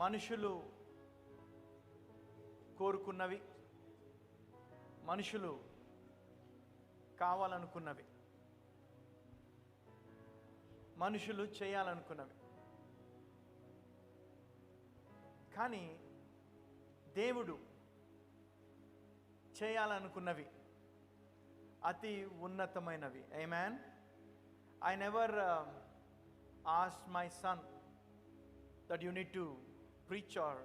మనుషులు కోరుకున్నవి మనుషులు కావాలనుకున్నవి మనుషులు చేయాలనుకున్నవి. కానీ దేవుడు చేయాలనుకున్నవి అతి ఉన్నతమైనవి. I man I never ask my son that you need to preach or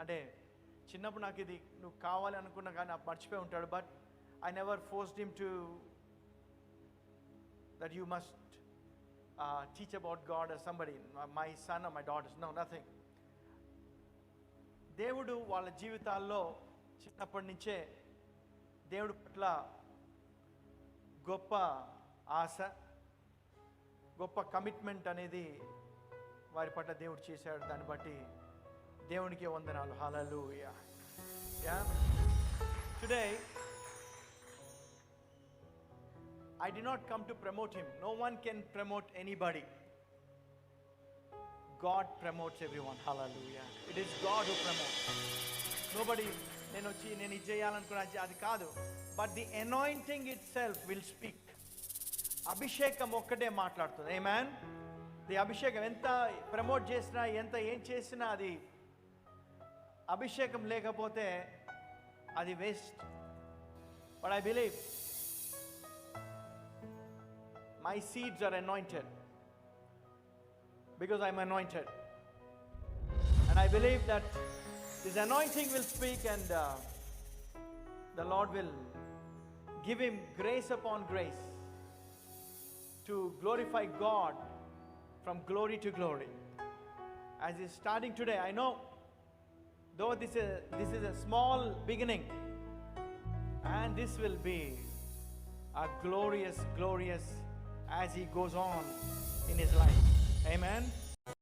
అంటే చిన్నప్పుడు నాకు ఇది నువ్వు కావాలి అనుకున్నా కానీ మర్చిపోయి ఉంటాడు. But I never forced him to that you must teach about God somebody my son my daughters know nothing దేవుడు వాళ్ళ జీవితాల్లో చిన్నప్పటి నుంచే దేవుడి పట్ల గొప్ప ఆశ గొప్ప కమిట్మెంట్ అనేది వారి పట్ల దేవుడు చేశాడు. దాన్ని బట్టి దేవునికి వందనాలు. హలలు today I did not come to promote him no one can promote anybody God promotes everyone హలలు it is God promote nobody నేను వచ్చి నేను ఇది చేయాలనుకున్నా అది కాదు. But the anointing itself will speak అభిషేకం ఒక్కటే మాట్లాడుతుంది. ఏ మ్యాన్ ది అభిషేకం ఎంత ప్రమోట్ చేసినా ఎంత ఏం చేసినా అది అభిషేకం లేకపోతే అది waste but I believe my seeds are anointed because I'm anointed. And I believe that this anointing will speak and uh, the Lord will give him grace upon grace to glorify God from glory to glory. As he's starting today, I know though this is, this is a small beginning, and this will be a glorious, glorious as he goes on in his life. Amen.